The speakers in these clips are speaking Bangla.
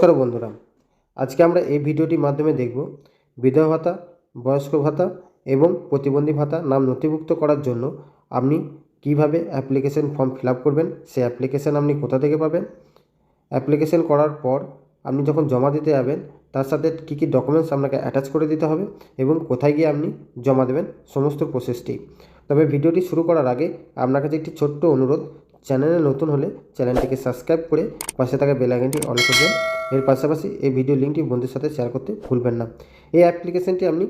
নমস্কার বন্ধুরা। আজকে আমরা এই ভিডিওটির মাধ্যমে দেখব বিধবা ভাতা, বয়স্ক ভাতা এবং প্রতিবন্ধী ভাতা নাম নথিভুক্ত করার জন্য আপনি কীভাবে অ্যাপ্লিকেশন ফর্ম ফিল করবেন, সেই অ্যাপ্লিকেশান আপনি কোথা থেকে পাবেন? অ্যাপ্লিকেশন করার পর আপনি যখন জমা দিতে যাবেন, তার সাথে কী কী ডকুমেন্টস আপনাকে অ্যাটাচ করে দিতে হবে এবং কোথায় গিয়ে আপনি জমা দেবেন, সমস্ত প্রসেসটি। তবে ভিডিওটি শুরু করার আগে আপনার কাছে একটি ছোট্ট অনুরোধ, চ্যানেলে নতুন হলে চ্যানেলটিকে সাবস্ক্রাইব করে পাশে থাকা বেল অন করবেন এর পাশাপাশি এই ভিডিও লিঙ্কটি বন্ধুর সাথে শেয়ার করতে ভুলবেন না। এই অ্যাপ্লিকেশনটি আপনি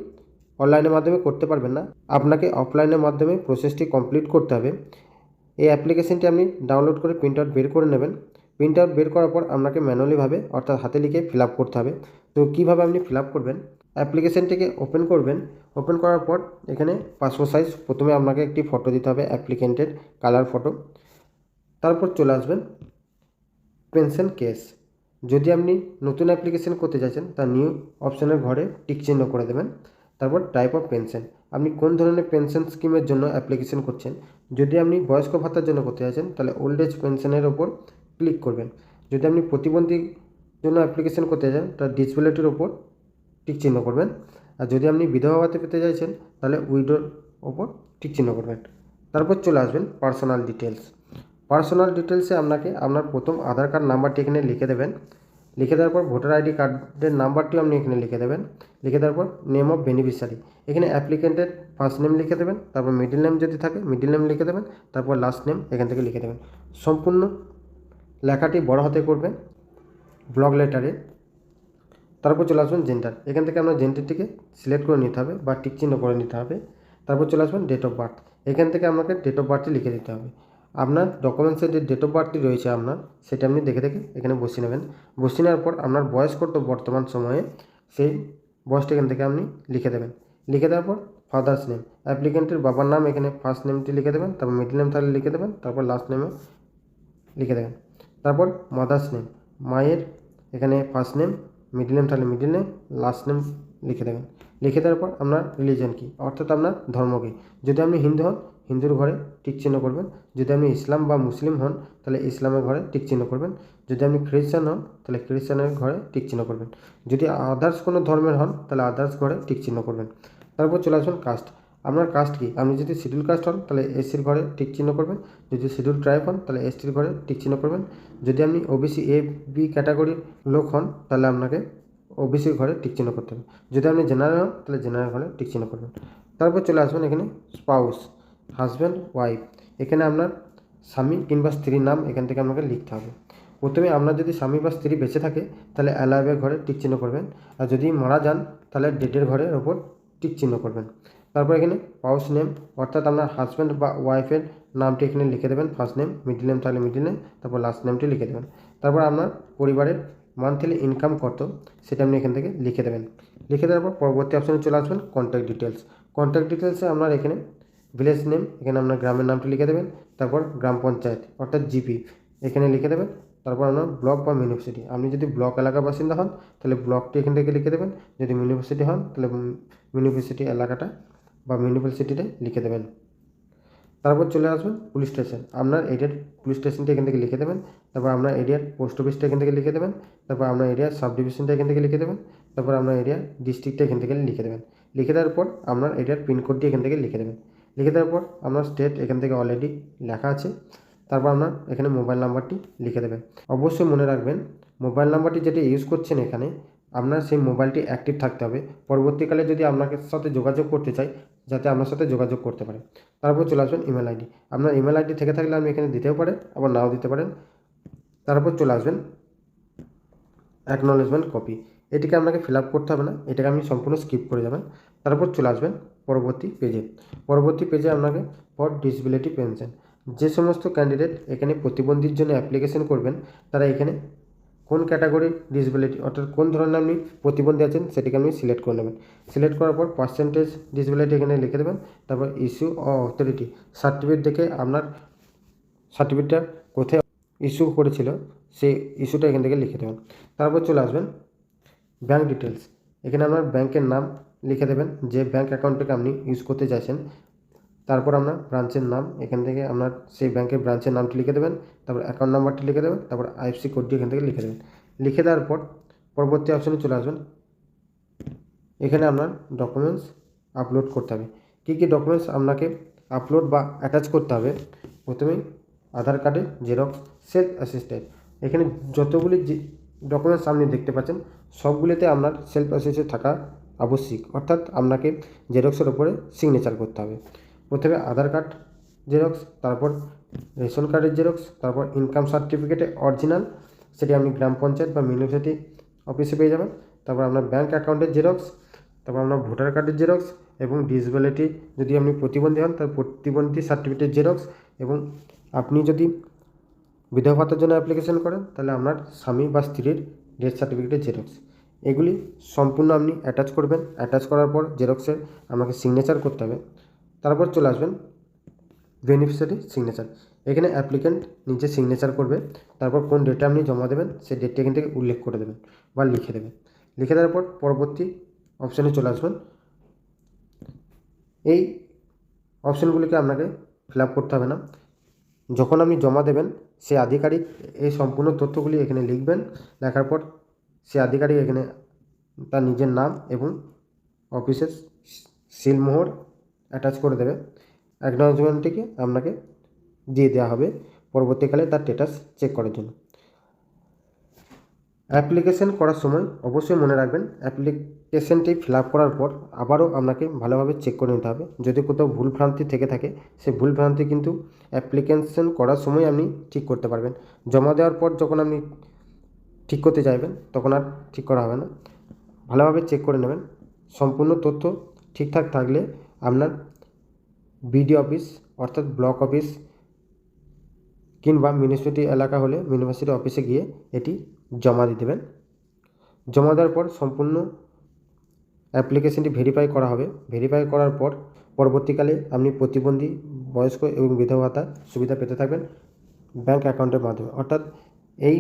অনলাইনের মাধ্যমে করতে পারবেন না। আপনাকে অফলাইনের মাধ্যমে প্রসেসটি কমপ্লিট করতে হবে। এই অ্যাপ্লিকেশনটি আপনি ডাউনলোড করে প্রিন্ট আউট বের করে নেবেন। প্রিন্ট আউট বের করার পর আপনাকে ম্যানুয়ালিভাবে অর্থাৎ হাতে লিখে ফিল করতে হবে। তো কীভাবে আপনি ফিল করবেন? অ্যাপ্লিকেশনটিকে ওপেন করবেন। ওপেন করার পর এখানে পাসপোর্ট সাইজ প্রথমে আপনাকে একটি ফটো দিতে হবে অ্যাপ্লিকেন্টের কালার ফটো তারপর চলে আসবেন পেনশন কেস যদি আপনি নতুন অ্যাপ্লিকেশন করতে চাইছেন তার নিউ অপশনের ঘরে টিক চিহ্ন করে দেবেন। তারপর টাইপ অফ পেনশন আপনি কোন ধরনের পেনশন স্কিমের জন্য অ্যাপ্লিকেশন করছেন? যদি আপনি বয়স্ক ভাতার জন্য করতে চাইছেন তাহলে ওল্ড এজ পেনশনের ওপর ক্লিক করবেন। যদি আপনি প্রতিবন্ধীর জন্য অ্যাপ্লিকেশন করতে চান তার ডিসবিলিটির ওপর টিক চিহ্ন করবেন। আর যদি আপনি বিধবা ভাতা পেতে চাইছেন তাহলে উইডোর ওপর টিক চিহ্ন করবেন। তারপর চলে আসবেন পার্সোনাল ডিটেলস পার্সোনাল ডিটেলসে আপনাকে আপনার প্রথম আধার কার্ড নাম্বারটি এখানে লিখে দেবেন। লিখে দেওয়ার পর ভোটার আইডি কার্ডের নাম্বারটিও আপনি এখানে লিখে দেবেন। লিখে দেওয়ার পর নেম অফ বেনিফিশিয়ারি এখানে অ্যাপ্লিকেন্টের ফার্স্ট নেম লিখে দেবেন, তারপর মিডিল নেম যদি থাকে মিডিল নেম লিখে দেবেন, তারপর লাস্ট নেম এখান থেকে লিখে দেবেন। সম্পূর্ণ লেখাটি বড় হাতে করবেন ব্লক লেটারে তারপর চলে আসবেন জেন্ডার এখান থেকে আপনার জেন্ডারটিকে সিলেক্ট করে নিতে হবে বা টিক চিহ্ন করে নিতে হবে। তারপর চলে আসবেন ডেট অফ বার্থ এখান থেকে আপনাকে ডেট অফ বার্থটি লিখে দিতে হবে। আপনার ডকুমেন্টসে যে ডেট অফ বার্থটি রয়েছে আপনার, সেটা আপনি দেখে দেখে এখানে বসিয়ে নেবেন। বসিয়ে নেওয়ার পর আপনার বয়স কত বর্তমান সময়ে, সেই বয়সটি এখান থেকে আপনি লিখে দেবেন। লিখে দেওয়ার পর ফাদার্স নেম অ্যাপ্লিকেন্টের বাবার নাম এখানে ফার্স্ট নেমটি লিখে দেবেন, তারপর মিডল নেম তাহলে লিখে দেবেন, তারপর লাস্ট নেমে লিখে দেবেন। তারপর মাদার্স নেম মায়ের এখানে ফার্স্ট নেম মিডল নেম তাহলে মিডল নেম লাস্ট নেম লিখে দেবেন। লিখে দেওয়ার পর আপনার রিলিজন কী, অর্থাৎ আপনার ধর্ম কী। যদি আপনি হিন্দু হন হিন্দুর ঘরে টিক চিহ্ন করবেন। যদি আপনি ইসলাম বা মুসলিম হন, তাহলে ইসলামের ঘরে টিক চিহ্ন করবেন। যদি আপনি খ্রিস্টান হন, তাহলে খ্রিস্টানের ঘরে টিক চিহ্ন করবেন। যদি আদার্স কোনো ধর্মের হন, তাহলে আদার্স ঘরে টিক চিহ্ন করবেন। তারপর চলে আসবেন কাস্ট। আপনার কাস্ট কি? আপনি যদি শিডিউল কাস্ট হন, তাহলে এসির ঘরে টিক চিহ্ন করবেন। যদি শিডিউল ট্রাইব হন, তাহলে এসটির ঘরে টিক চিহ্ন করবেন। যদি আপনি ওবিসি, এ, বি ক্যাটাগরির লোক হন, তাহলে আপনাকে ওবিসির ঘরে টিক চিহ্ন করতে হবে। যদি আপনি জেনারেল হন, তাহলে জেনারেল ঘরে টিক চিহ্ন করবেন। তারপর চলে আসবেন এখানে স্পাউস। হাজব্যান্ড ওয়াইফ এখানে আপনার স্বামী কিংবা স্ত্রীর নাম এখান থেকে আপনাকে লিখতে হবে। প্রথমে আপনার যদি স্বামী বা স্ত্রী বেঁচে থাকে, তাহলে অ্যালাইভের ঘরে টিক চিহ্ন করবেন। আর যদি মারা যান, তাহলে ডেটের ঘরের ওপর টিক চিহ্ন করবেন। তারপর এখানে পাউস নেম অর্থাৎ আপনার হাজব্যান্ড বা ওয়াইফের নামটি এখানে লিখে দেবেন। ফার্স্ট নেম মিডিল নেম তাহলে মিডিল নেম তারপর লাস্ট নেমটি লিখে দেবেন। তারপর আপনার পরিবারের মান্থলি ইনকাম কত, সেটা আপনি এখান থেকে লিখে দেবেন। লিখে দেওয়ার পর পরবর্তী অপশানে চলে আসবেন কন্ট্যাক্ট ডিটেলস কন্ট্যাক্ট ডিটেলসে আপনার এখানে ভিলেজ নেম এখানে আপনার গ্রামের নামটি লিখে দেবেন, তারপর গ্রাম পঞ্চায়েত, অর্থাৎ জিপি এখানে লিখে দেবেন, তারপর আপনার ব্লক বা মিউনিভার্সিটি আপনি যদি ব্লক এলাকার বাসিন্দা হন, তাহলে ব্লকটি এখান থেকে লিখে দেবেন, যদি মিউনিভার্সিটি হন, তাহলে মিউনিভার্সিটি এলাকাটা বা মিউনিভার্সিটিতে লিখে দেবেন। তারপর চলে আসবেন পুলিশ স্টেশন আপনার এরিয়ার পুলিশ স্টেশনটা এখান থেকে লিখে দেবেন, তারপর আপনার এরিয়ার পোস্ট অফিসটা এখান থেকে লিখে দেবেন, তারপর আপনার এরিয়ার সাব ডিভিশনটা এখান থেকে লিখে দেবেন, তারপর আপনার এরিয়ার ডিস্ট্রিক্টটা এখান থেকে লিখে দেবেন। লিখে দেওয়ার পর আপনার এরিয়ার পিনকোডটি এখান থেকে লিখে দেবেন। লিখে দেওয়ার পর আপনার স্টেট এখান থেকে অলরেডি লেখা আছে। তারপর আপনার এখানে মোবাইল নাম্বারটি লিখে দেবেন। অবশ্যই মনে রাখবেন মোবাইল নাম্বারটি যেটা ইউজ করছেন এখানে, আপনার সেই মোবাইলটি অ্যাক্টিভ থাকতে হবে। পরবর্তীকালে যদি আপনাকে সাথে যোগাযোগ করতে চাই, যাতে আপনার সাথে যোগাযোগ করতে পারে। তারপর চলে আসবেন ইমেল আইডি আপনার ইমেল আইডি থেকে থাকলে আপনি এখানে দিতেও পারেন, আবার নাও দিতে পারেন। তারপর চলে আসবেন অ্যাকনলেজমেন্ট কপি এটিকে আপনাকে ফিল আপ করতে হবে না, এটাকে আপনি সম্পূর্ণ স্কিপ করে যাবেন। তারপর চলে আসবেন পরবর্তী পেজে পরবর্তী পেজে আপনাকে ফর ডিসবিলিটি পেনশন যে সমস্ত ক্যান্ডিডেট এখানে প্রতিবন্ধীর জন্য অ্যাপ্লিকেশন করবেন, তারা এখানে কোন ক্যাটাগরি ডিসবিলিটি অর্থাৎ কোন ধরনের আপনি প্রতিবন্ধী আছেন, সেটিকে আপনি সিলেক্ট করে নেবেন। সিলেক্ট করার পর পার্সেন্টেজ ডিসবিলিটি এখানে লিখে দেবেন, তারপর ইস্যু অথরিটি সার্টিফিকেট দেখে আপনার সার্টিফিকেটটা কোথায় ইস্যু করেছিল, সেই ইস্যুটা এখান থেকে লিখে দেবেন। তারপর চলে আসবেন ব্যাঙ্ক ডিটেলস এখানে আপনার ব্যাংকের নাম লিখে দেবেন যে ব্যাঙ্ক অ্যাকাউন্টটাকে আপনি ইউজ করতে চাইছেন। তারপর আপনার ব্রাঞ্চের নাম, এখান থেকে আপনার সেই ব্যাংকের ব্রাঞ্চের নামটি লিখে দেবেন। তারপর অ্যাকাউন্ট নাম্বারটি লিখে দেবেন। তারপর আইএফসি কোডটি এখান থেকে লিখে দেবেন। লিখে দেওয়ার পর পরবর্তী অপশানে চলে আসবেন। এখানে আপনার ডকুমেন্টস আপলোড করতে হবে। কী কী ডকুমেন্টস আপনাকে আপলোড বা অ্যাটাচ করতে হবে? প্রথমেই আধার কার্ডের জেরক্স সেলফ অ্যাসিস্ট্যান্ট এখানে যতগুলি যে ডকুমেন্টস আপনি দেখতে পাচ্ছেন, সবগুলিতে আপনার সেলফ অ্যাসিস্ট্যান্ট থাকা আবশ্যিক। অর্থাৎ আপনাকে জেরক্সের ওপরে সিগনেচার করতে হবে। প্রথমে আধার কার্ড জেরক্স, তারপর রেশন কার্ডের জেরক্স, তারপর ইনকাম সার্টিফিকেটে অরিজিনাল সেটি আপনি গ্রাম পঞ্চায়েত বা মিউনিসিপালিটি অফিসে পেয়ে যাবেন। তারপর আপনার ব্যাঙ্ক অ্যাকাউন্টের জেরক্স, তারপর আপনার ভোটার কার্ডের জেরক্স এবং ডিসেবিলিটি যদি আপনি প্রতিবন্ধী হন তার প্রতিবন্ধী সার্টিফিকেটের জেরক্স এবং আপনি যদি বিধবা ভাতার জন্য অ্যাপ্লিকেশন করেন, তাহলে আপনার স্বামী বা স্ত্রীর ডেথ সার্টিফিকেটের জেরক্স। এগুলি সম্পূর্ণ আপনি অ্যাটাচ করবেন। অ্যাটাচ করার পর জেরক্সের আমাকে সিগনেচার করতে হবে। তারপর চলে আসবেন বেনিফিশিয়ারি সিগনেচার এখানে অ্যাপ্লিক্যান্ট নিজে সিগনেচার করবে। তারপর কোন ডেটে আপনি জমা দেবেন, সেই ডেটটি এখান থেকে উল্লেখ করে দেবেন বা লিখে দেবেন। লিখে দেওয়ার পর পরবর্তী অপশানে চলে আসবেন। এই অপশানগুলিকে আপনাকে ফিল করতে হবে না। যখন আপনি জমা দেবেন সে আধিকারিক এই সম্পূর্ণ তথ্যগুলি এখানে লিখবেন। লেখার পর সে আধিকারিক এখানে তার নিজের নাম এবং অফিসের সিলমোহর অ্যাটাচ করে দেবে। অ্যাকনোলজমেন্টটিকে আপনাকে দিয়ে দেওয়া হবে পরবর্তীকালে তার স্টেটাস চেক করার জন্য। অ্যাপ্লিকেশন করার সময় অবশ্যই মনে রাখবেন অ্যাপ্লিকেশনটি ফিল করার পর আবারও আপনাকে ভালোভাবে চেক করে নিতে হবে। যদি কোথাও ভুল ভ্রান্তি থেকে থাকে, সেই ভুল ভ্রান্তি কিন্তু অ্যাপ্লিকেশন করার সময় আপনি ঠিক করতে পারবেন। জমা দেওয়ার পর যখন আপনি ঠিক করতে চাইবেন, তখন আর ঠিক করা হবে না। ভালোভাবে চেক করে নেবেন। সম্পূর্ণ তথ্য ঠিকঠাক থাকলে আপনার বিডি অফিস অর্থাৎ ব্লক অফিস কিংবা মিউনিসিপ্যালিটি এলাকা হলে মিউনিভার্সিটি অফিসে গিয়ে এটি জমা দিয়ে দেবেন। জমা দেওয়ার পর সম্পূর্ণ অ্যাপ্লিকেশনটি ভেরিফাই করা হবে। ভেরিফাই করার পর পরবর্তীকালে আপনি প্রতিবন্ধী, বয়স্ক এবং বিধবা সুবিধা পেতে থাকবেন ব্যাঙ্ক অ্যাকাউন্টের মাধ্যমে। অর্থাৎ এই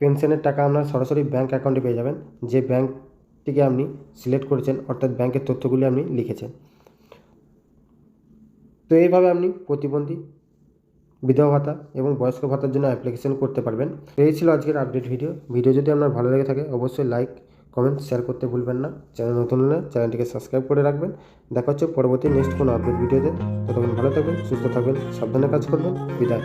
পেনশনের টাকা আপনার সরাসরি ব্যাঙ্ক অ্যাকাউন্টে পেয়ে যাবেন। যে ব্যাঙ্কটিকে আপনি সিলেক্ট করেছেন, অর্থাৎ ব্যাঙ্কের তথ্যগুলি আপনি লিখেছেন। তো এইভাবে আপনি প্রতিবন্ধী, বিধবা ভাতা এবং বয়স্ক ভাতার জন্য অ্যাপ্লিকেশন করতে পারবেন। তো এই ছিল আজকের আপডেট ভিডিও ভিডিও যদি আপনার ভালো লেগে থাকে, অবশ্যই লাইক কমেন্ট শেয়ার করতে ভুলবেন না। চ্যানেল নতুন হলে চ্যানেলটিকে সাবস্ক্রাইব করে রাখবেন। দেখা হচ্ছে পরবর্তী নেক্সট কোনো আপডেট ভিডিওতে ততক্ষণ ভালো থাকবেন, সুস্থ থাকবেন, সাবধানে কাজ করবেন। বিদায়।